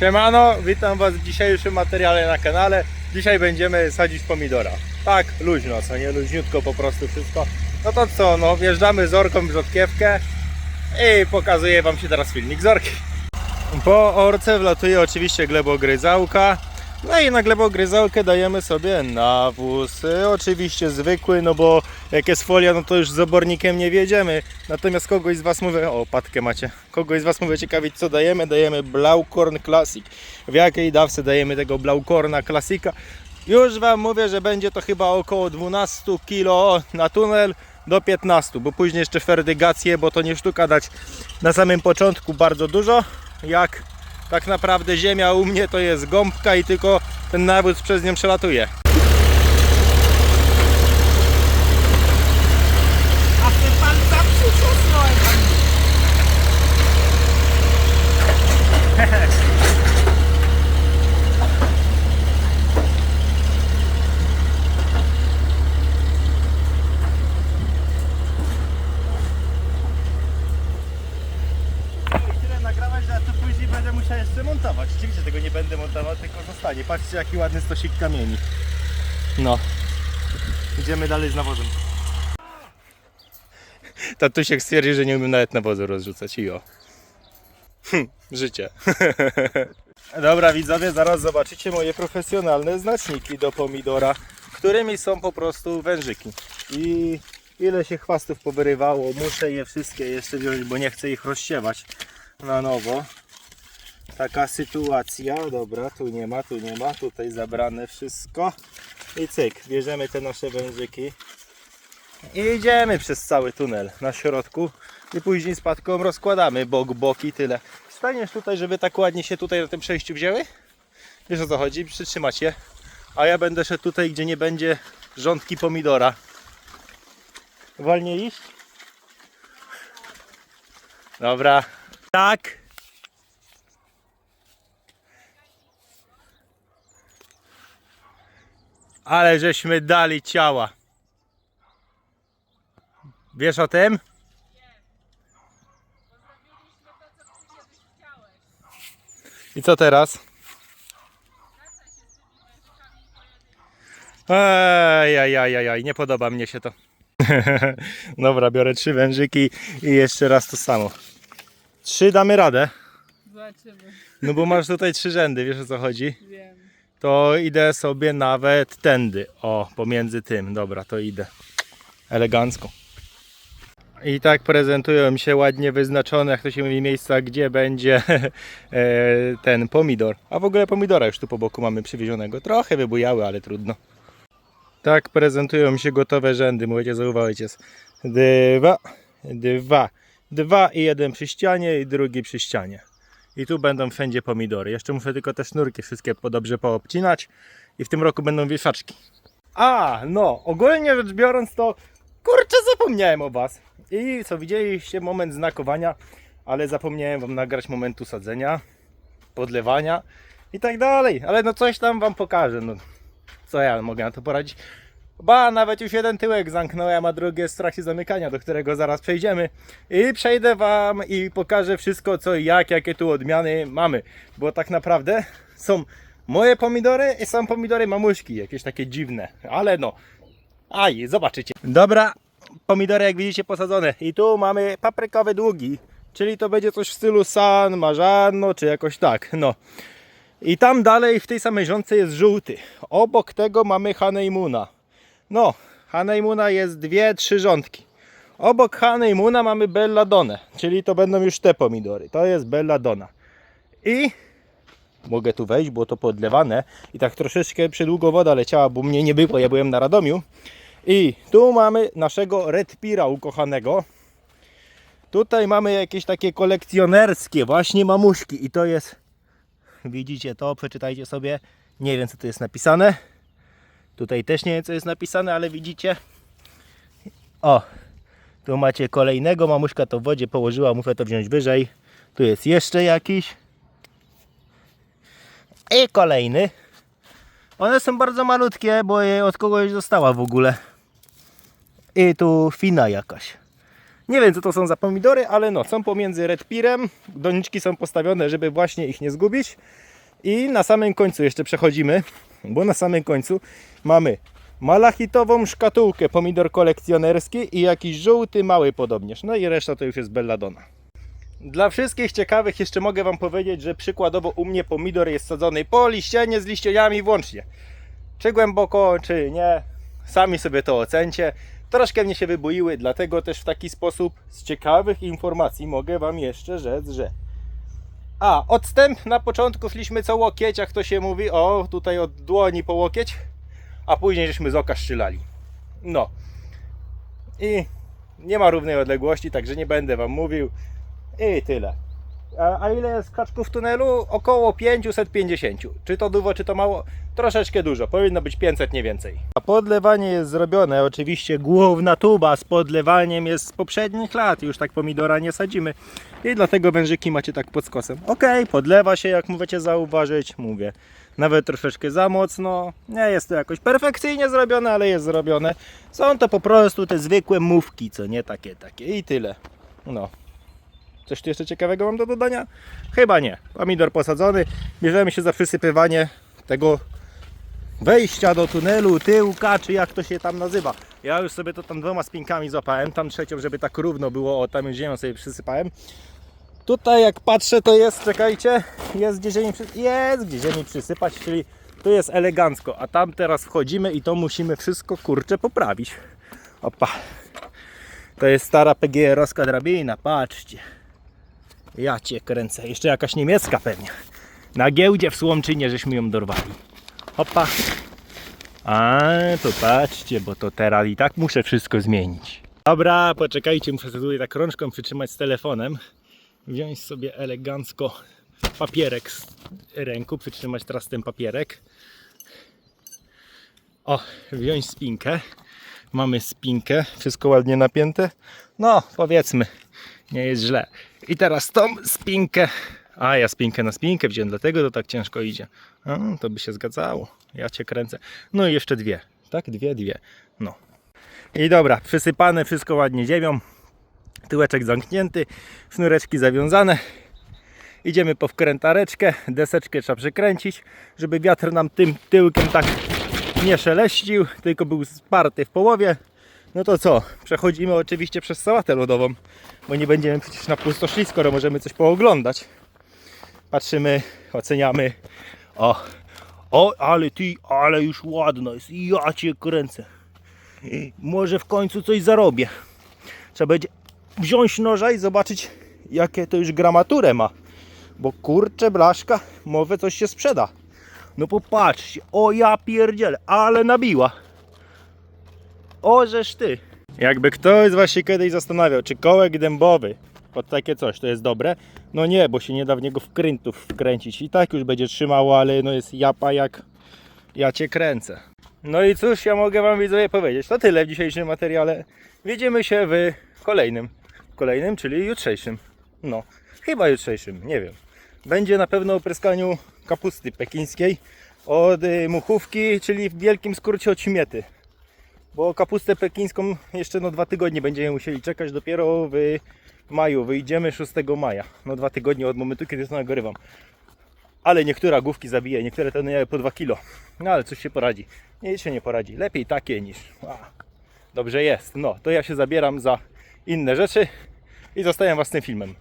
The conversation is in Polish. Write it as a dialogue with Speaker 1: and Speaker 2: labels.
Speaker 1: Siemano, witam Was w dzisiejszym materiale na kanale. Dzisiaj będziemy sadzić pomidora. Tak, luźno, co nie luźniutko po prostu wszystko. No to co, no wjeżdżamy z orką w rzodkiewkę i pokazuję Wam się teraz filmik z orki. Po orce wlatuje oczywiście glebogryzałka. No i na glebogryzałkę dajemy sobie nawóz. Y, Oczywiście zwykły, no bo jak jest folia, no to już z obornikiem nie wiedziemy. Natomiast kogoś z Was mówię, o patkę macie, kogoś z Was mówię ciekawić co dajemy, dajemy Blaukorn Classic. W jakiej dawce dajemy tego Blaukorna Classica? Już Wam mówię, że będzie to chyba około 12 kg na tunel do 15, bo później jeszcze ferdygację, bo to nie sztuka dać na samym początku bardzo dużo, jak tak naprawdę ziemia u mnie to jest gąbka i tylko ten nawóz przez nią przelatuje.
Speaker 2: A ty pan zawsze przesłał.
Speaker 1: Tyle nagrałeś, że ja to później będę musiał jeszcze montować. Oczywiście tego nie będę montował, tylko zostanie. Patrzcie jaki ładny stosik kamieni. No. Idziemy dalej z nawozem. Tatusiek stwierdzi, że nie umiem nawet nawozu rozrzucać i o. Hm, życie. Dobra widzowie, zaraz zobaczycie moje profesjonalne znaczniki do pomidora, którymi są po prostu wężyki. I ile się chwastów powyrywało, muszę je wszystkie jeszcze wziąć, bo nie chcę ich rozsiewać na nowo. Taka sytuacja, dobra, tu nie ma, tu nie ma, tutaj zabrane wszystko. I cyk, bierzemy te nasze wężyki i idziemy przez cały tunel na środku i później spadką rozkładamy bok, boki, tyle. Staniesz tutaj, żeby tak ładnie się tutaj na tym przejściu wzięły? Wiesz o co chodzi? Przytrzymać je. A ja będę szedł tutaj, gdzie nie będzie rządki pomidora. Wolniej iść? Dobra. Tak. Ale żeśmy dali ciała. Wiesz o tym? I co teraz? Ej, nie podoba mnie się to. Dobra, biorę trzy wężyki i jeszcze raz to samo. Trzy damy radę.
Speaker 2: Zobaczymy,
Speaker 1: No bo masz tutaj trzy rzędy, wiesz o co chodzi?
Speaker 2: wiem.
Speaker 1: To idę sobie nawet tędy. O, pomiędzy tym. Dobra, to idę. Elegancko. I tak prezentują się ładnie wyznaczone, jak to się mówi, miejsca, gdzie będzie e, ten pomidor. A w ogóle pomidora już tu po boku mamy przywiezionego. Trochę wybujały, ale trudno. Tak prezentują się gotowe rzędy. Mówicie, zauważycie. Dwa, dwa, dwa i jeden przy ścianie i drugi przy ścianie. I tu będą wszędzie pomidory. Jeszcze muszę tylko te sznurki wszystkie dobrze poobcinać. I w tym roku będą wieszaczki. A, no, ogólnie rzecz biorąc to kurczę zapomniałem o Was. I co, widzieliście moment znakowania, ale zapomniałem Wam nagrać momentu sadzenia, podlewania i tak dalej. Ale no coś tam Wam pokażę. No, co ja mogę na to poradzić? Ba, nawet już jeden tyłek zamknąłem, a drugi jest w trakcie zamykania, do którego zaraz przejdziemy. I przejdę Wam i pokażę wszystko co i jak, jakie tu odmiany mamy. Bo tak naprawdę są moje pomidory i są pomidory mamuśki, jakieś takie dziwne. Ale no, aj, zobaczycie. Dobra, pomidory jak widzicie posadzone. I tu mamy paprykowe długi, czyli to będzie coś w stylu San Marzano, czy jakoś tak, no. I tam dalej w tej samej rządce jest żółty. Obok tego mamy Haneymuna. No, Haneymuna jest dwie, trzy rządki. Obok Haneymuna mamy Belladonę, czyli to będą już te pomidory. To jest Belladonna. I mogę tu wejść, było to podlewane i tak troszeczkę przydługo woda leciała, bo mnie nie było, ja byłem na Radomiu. I tu mamy naszego Red Pira ukochanego. Tutaj mamy jakieś takie kolekcjonerskie właśnie mamuśki i to jest widzicie to, przeczytajcie sobie. Nie wiem co tu jest napisane. Tutaj też nie wiem co jest napisane, ale widzicie. O, tu macie kolejnego. Mamuśka to w wodzie położyła, muszę to wziąć wyżej. Tu jest jeszcze jakiś. I kolejny. One są bardzo malutkie, bo je od kogoś dostała w ogóle. I tu fina jakaś. Nie wiem co to są za pomidory, ale no są pomiędzy Red Pirem. Doniczki są postawione, żeby właśnie ich nie zgubić. I na samym końcu jeszcze przechodzimy, bo na samym końcu mamy malachitową szkatułkę pomidor kolekcjonerski i jakiś żółty mały podobnież. No i reszta to już jest belladonna. Dla wszystkich ciekawych jeszcze mogę Wam powiedzieć, że przykładowo u mnie pomidor jest sadzony po liścianie z liścieniami włącznie. Czy głęboko, czy nie, sami sobie to ocencie. Troszkę mnie się wyboiły, dlatego też w taki sposób z ciekawych informacji mogę Wam jeszcze rzec, że a, odstęp na początku szliśmy co łokieć, jak to się mówi, o tutaj od dłoni po łokieć, a później żeśmy z oka strzelali. No. I nie ma równej odległości, także nie będę Wam mówił. I tyle. A, ile jest kaczków w tunelu? Około 550. Czy to dużo, czy to mało? Troszeczkę dużo. Powinno być 500, nie więcej. A podlewanie jest zrobione. Oczywiście główna tuba z podlewaniem jest z poprzednich lat. Już tak pomidora nie sadzimy. I dlatego wężyki macie tak pod skosem. Ok, podlewa się, jak możecie zauważyć. Mówię, nawet troszeczkę za mocno. Nie jest to jakoś perfekcyjnie zrobione, ale jest zrobione. Są to po prostu te zwykłe mówki, co nie takie, takie i tyle. No. Coś tu jeszcze ciekawego mam do dodania? Chyba nie. Pomidor posadzony. Bierzemy się za przysypywanie tego wejścia do tunelu, tyłka, czy jak to się tam nazywa. Ja już sobie to tam dwoma spinkami złapałem, tam trzecią, żeby tak równo było, o tam już ziemią sobie przysypałem. Tutaj jak patrzę to jest, czekajcie, jest gdzie ziemi, jest gdzie ziemi przysypać, czyli tu jest elegancko, a tam teraz wchodzimy i to musimy wszystko kurczę poprawić. Opa. To jest stara PGR-owska drabina, patrzcie. Ja cię kręcę. Jeszcze jakaś niemiecka pewnie. Na giełdzie w Słomczynie żeśmy ją dorwali. Hopa. A, to patrzcie, bo to teraz i tak muszę wszystko zmienić. Dobra, poczekajcie, muszę sobie tak rączką przytrzymać z telefonem. Wziąć sobie elegancko papierek z ręku, przytrzymać teraz ten papierek. O, wziąć spinkę. Mamy spinkę, wszystko ładnie napięte. No, powiedzmy, nie jest źle. I teraz tą spinkę, a ja spinkę na spinkę wziąłem, dlatego to tak ciężko idzie. A, to by się zgadzało. Ja cię kręcę. No i jeszcze dwie. Tak, dwie, dwie. No. I dobra, przysypane wszystko ładnie ziemią. Tyłeczek zamknięty, sznureczki zawiązane. Idziemy po wkrętareczkę, deseczkę trzeba przykręcić, żeby wiatr nam tym tyłkiem tak nie szeleścił, tylko był sparty w połowie. No to co? Przechodzimy oczywiście przez sałatę lodową, bo nie będziemy przecież na pusto szli, skoro możemy coś pooglądać. Patrzymy, oceniamy. O, o, ale ty, ale już ładno jest. Ja cię kręcę. I Może w końcu coś zarobię. Trzeba będzie wziąć noża i zobaczyć, jakie to już gramaturę ma. Bo kurczę, blaszka, może coś się sprzeda. No popatrzcie, o ja pierdzielę, ale nabiła. O, żeż ty. Jakby ktoś z was się kiedyś zastanawiał, czy kołek dębowy pod takie coś to jest dobre, no nie, bo się nie da w niego wkrętów wkręcić. I tak już będzie trzymało, ale no jest japa jak ja cię kręcę. No i cóż ja mogę wam widzowie powiedzieć, to tyle w dzisiejszym materiale. Widzimy się w kolejnym. Kolejnym, czyli jutrzejszym. No, chyba jutrzejszym, nie wiem. Będzie na pewno o pryskaniu kapusty pekińskiej od y, muchówki, czyli w wielkim skrócie od śmiety. Bo kapustę pekińską jeszcze no dwa tygodnie będziemy musieli czekać, dopiero w maju, wyjdziemy 6 maja. No dwa tygodnie od momentu, kiedy to nagrywam. Ale niektóre główki zabije, niektóre nie po 2 kilo. No ale coś się poradzi. Nic się nie poradzi. Lepiej takie niż. A, dobrze jest. No to ja się zabieram za inne rzeczy i zostawiam Was tym filmem.